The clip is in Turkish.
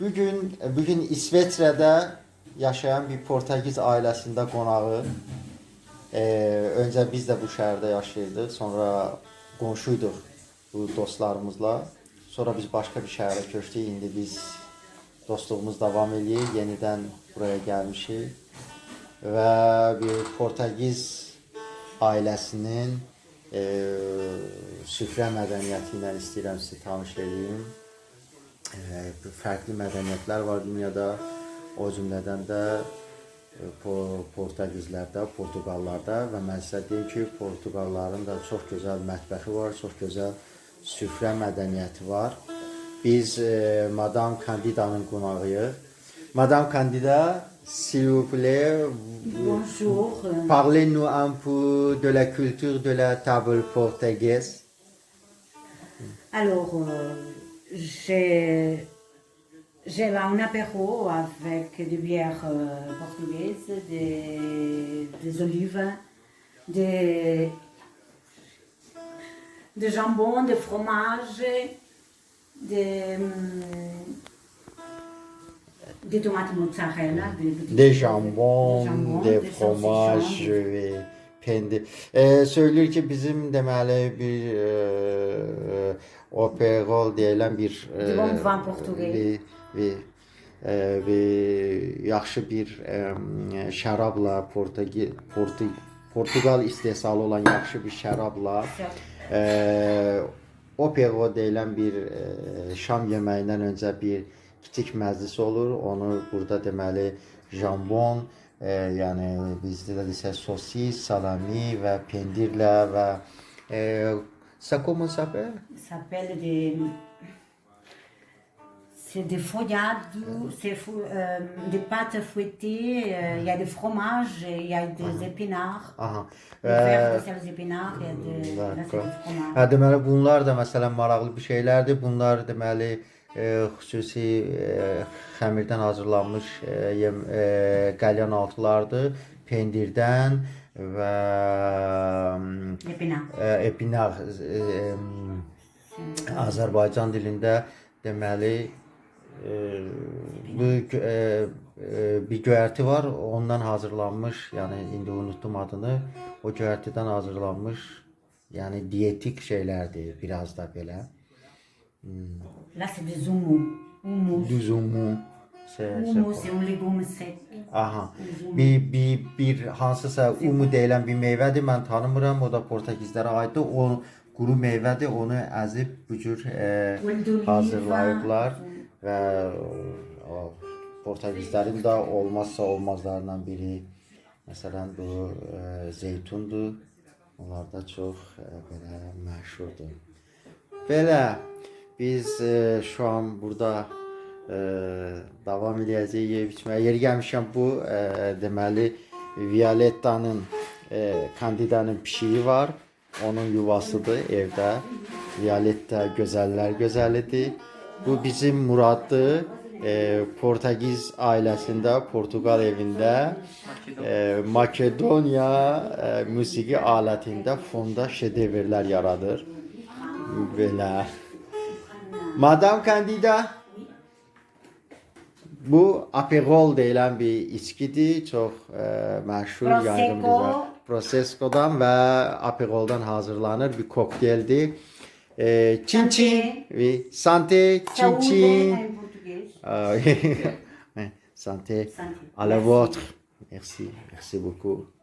Bugün bugün İsveçrədə yaşayan bir Portekiz ailəsində qonağı. Ee, öncə biz də bu şəhərdə yaşayırdıq, sonra qonşuyduq bu dostlarımızla. Sonra biz başqa bir şəhərə köçdük. İndi biz dostluğumuz davam eləyir. Yenidən buraya gəlmişik. Və bir Portekiz ailəsinin e, süfrə mədəniyyəti ilə sizi tanış edeyim. E, fərqli mədəniyyətlər var dünyada. O cümlədən də e, Po- Portugizlərdə, Portuqallarda və mən sizə deyim ki, Portuqalların da çox gözəl mətbəxi var, çox gözəl süfrə mədəniyyəti var. Biz e, Madame Candidanın qonağıyıq. Madame Candida, s'il vous plaît, Bonjour. parlez-nous un peu de la culture de la table portugaise. Alors, euh, j'ai j'ai là un apéro avec des bières euh, portugaises, des, des olives, des, des jambons, des fromages, des, des tomates mozzarella, des, petites- Des jambons, jambons, des fromages. Pendi. E, söylüyor ki bizim deməli bir e, operol deyilən bir e, portugais. ve, e, ve yaxşı bir e, şərabla Portugi, Portu, Portugal istehsalı olan yaxşı bir şərabla e, opero deyilən bir e, şam yeməyindən öncə bir kiçik məclis olur. Onu burada deməli jambon, e, yəni bizdə də desə sosis, salami və pendirlə və e, s'appelle? Ça s'appelle des. C'est des feuillades, c'est euh, des pâtes fouettées, euh, il y a des fromages, il y a des épinards. Aha. Le E, verre de sel épinards, il y a des, là, c'est D'accord. du fromage. Hə, deməli bunlar da məsələn maraqlı bir şeylərdir. Bunlar deməli e, xüsusi e, xəmirdən hazırlanmış e, yem, e, qəlyan altılardır. Pendirdən və L'épinard. e, epinar e, em, Azərbaycan dilində deməli bu bir göyərti var. Ondan hazırlanmış, yəni indi unutdum adını. O göyərtidən hazırlanmış, yəni dietik şeylərdir biraz da belə. Là, c'est des houmous. Houmous. Düzumu. Se, Houmous, c'est un légume sec. Aha. Bir, bir, bir hansısa umu deyilən bir meyvədir. Mən tanımıram. O da Portugizlərə aiddir. O quru meyvədir. Onu əzib bu cür e, Huile d'olive. hazırlayıblar və o, Portugizlərin də olmazsa olmazlarından biri məsələn bu e, zeytundur. Onlar da çox e, belə məşhurdur. Belə biz e, şu an burada e, davam yeyib içməyə. Yeri gəlmişkən bu e, deməli Violetta'nın e, Candidanın pişiyi var. Onun yuvasıdır evdə. Violetta gözəllər gözəlidir. Bu bizim Muraddır. E, Portegiz ailəsində, Portuqal evində e, Makedoniya e, musiqi alətində fonda şedevrlər yaradır. Belə. Madam Candida bu aperol deyilən bir içkidir. Çox e, məşhur Prosecco. yaygın. Prosecco'dan və aperoldan hazırlanır bir kokteyldir. E, çin çin ve sante çin çin. Santé. Santé. À la vôtre. Merci. Merci beaucoup.